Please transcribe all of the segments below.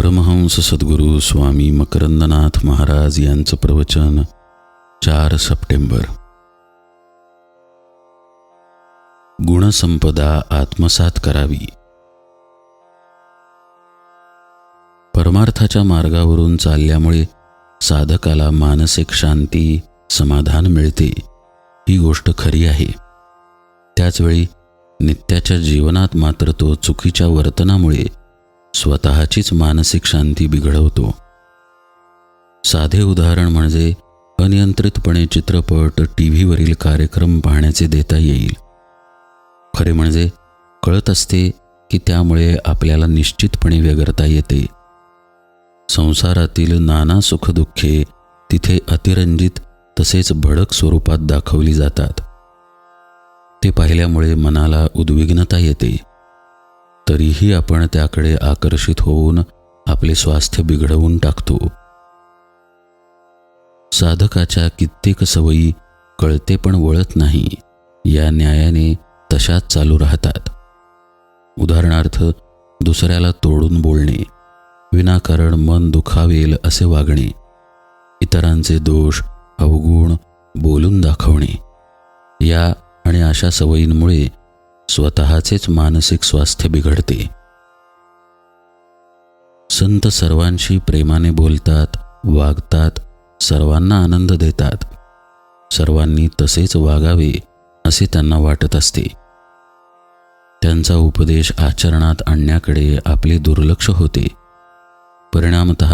परमहंस सद्गुरू स्वामी मकरंदनाथ महाराज यांचं प्रवचन चार सप्टेंबर. गुणसंपदा आत्मसात करावी. परमार्थाच्या मार्गावरून चालल्यामुळे साधकाला मानसिक शांती समाधान मिळते ही गोष्ट खरी आहे. त्याचवेळी नित्याच्या जीवनात मात्र तो चुकीच्या वर्तनामुळे स्वतःचीच मानसिक शांती बिघडवतो. साधे उदाहरण म्हणजे अनियंत्रितपणे चित्रपट टी व्हीवरील कार्यक्रम पाहण्याचे देता येईल. खरे म्हणजे कळत असते की त्यामुळे आपल्याला निश्चितपणे व्यगरता येते. संसारातील नाना सुखदुःखे तिथे अतिरंजित तसेच भडक स्वरूपात दाखवली जातात. ते पाहिल्यामुळे मनाला उद्विग्नता येते. तरीही आपण त्याकडे आकर्षित होऊन आपले स्वास्थ्य बिघडवून टाकतो. साधकाच्या कित्येक सवयी कळते पण वळत नाही. या न्यायाने तशाच चालू राहतात. उदाहरणार्थ दुसऱ्याला तोडून बोलणे विनाकारण मन दुखावेल असे वागणे इतरांचे दोष अवगुण बोलून दाखवणे या आणि अशा सवयींमुळे स्वतःचेच मानसिक स्वास्थ्य बिघडते. संत सर्वांशी प्रेमाने बोलतात वागतात सर्वांना आनंद देतात. सर्वांनी तसेच वागावे असे त्यांना वाटत असते. त्यांचा उपदेश आचरणात आणण्याकडे आपले दुर्लक्ष होते. परिणामत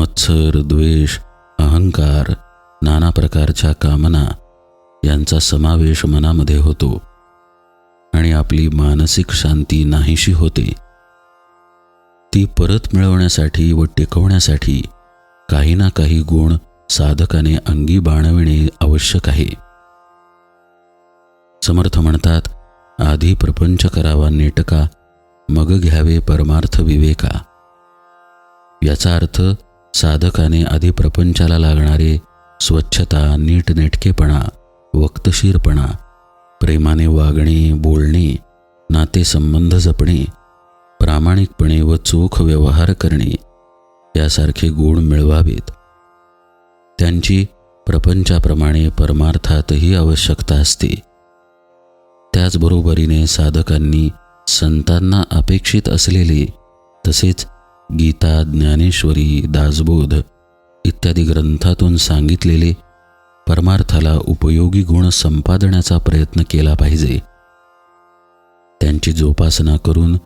मत्सर द्वेष अहंकार नाना प्रकारच्या कामना यांचा समावेश मनामध्ये होतो. आणि आपली मानसिक शांती नाहीशी होते. ती परत मिळवण्यासाठी व टिकवण्यासाठी काही ना काही गुण साधकाने अंगी बाणविणे आवश्यक आहे. समर्थ म्हणतात आधी प्रपंच करावा नेटका मग घ्यावे परमार्थ विवेका. याचा अर्थ साधकाने आधी प्रपंचाला लागणारे स्वच्छता नीटनेटकेपणा वक्तशीरपणा प्रेमाने वागणे बोलणे नातेसंबंध जपणे प्रामाणिकपणे व चोख व्यवहार करणे यासारखे गुण मिळवावेत. त्यांची प्रपंचाप्रमाणे परमार्थातही आवश्यकता असते. त्याचबरोबरीने साधकांनी संतांना अपेक्षित असलेले तसेच गीता ज्ञानेश्वरी दासबोध इत्यादी ग्रंथातून सांगितलेले परमार्थाला उपयोगी गुण संपादण्याचा प्रयत्न केला पाहिजे. त्यांची जोपासना करून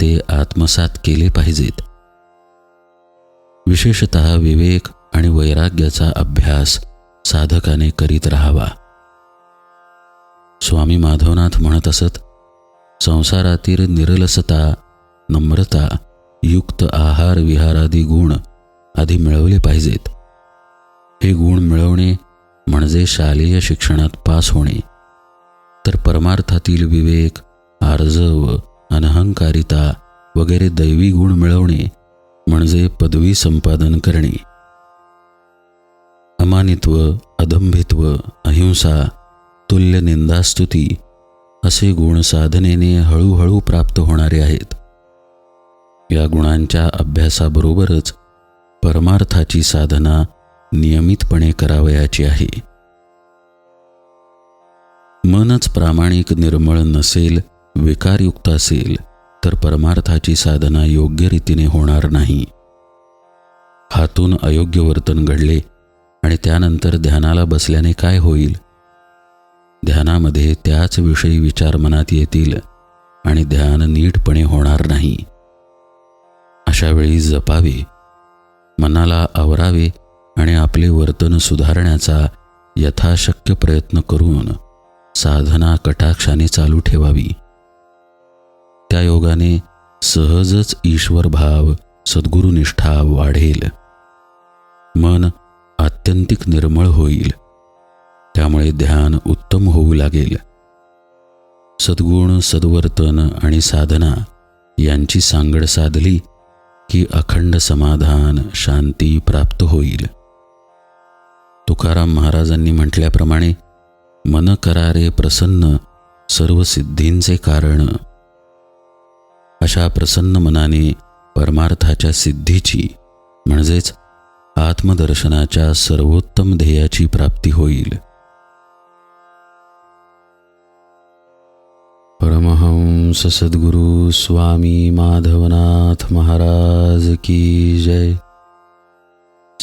ते आत्मसात केले पाहिजेत. विशेषत विवेक आणि वैराग्याचा अभ्यास साधकाने करीत राहावा. स्वामी माधवनाथ म्हणत असत संसारातील निरलसता नम्रता युक्त आहार विहारादी गुण आधी मिळवले पाहिजेत. हे गुण मिळवणे म्हणजे शालेय शिक्षणात पास होणे. तर परमार्थातील विवेक आर्जव अनहंकारिता वगैरे दैवी गुण मिळवणे म्हणजे पदवी संपादन करणे. अमानित्व अदंभित्व अहिंसा तुल्य निंदास्तुती असे गुण साधनेने हळूहळू प्राप्त होणारे आहेत. या गुणांच्या अभ्यासाबरोबरच परमार्थाची साधना नियमितपणे करावयाची आहे. मनच प्रामाणिक निर्मळ नसेल विकारयुक्त असेल तर परमार्थाची साधना योग्य रीतीने होणार नाही. हातून अयोग्य वर्तन घडले आणि त्यानंतर ध्यानाला बसल्याने काय होईल? ध्यानामध्ये त्याच विषयी विचार मनात येतील आणि ध्यान नीटपणे होणार नाही. अशावेळी जपावे मनाला आवरावे आणि आपले वर्तन सुधारण्याचा यथाशक्य प्रयत्न करून साधना कटाक्षाने चालू ठेवावी. त्या योगाने सहजच ईश्वर भाव सद्गुरुनिष्ठा वाढेल. मन आत्यंतिक निर्मळ होईल. त्यामुळे ध्यान उत्तम होऊ लागेल. सद्गुण सद्वर्तन आणि साधना यांची सांगड साधली की अखंड समाधान शांती प्राप्त होईल. तुकाराम महाराजांनी म्हटल्याप्रमाणे मन करारे प्रसन्न सर्व सिद्धींचे कारण. अशा प्रसन्न मनाने परमार्थाच्या सिद्धीची म्हणजेच आत्मदर्शनाच्या सर्वोत्तम ध्येयाची प्राप्ती होईल. परमहंस सद्गुरु स्वामी माधवनाथ महाराज की जय.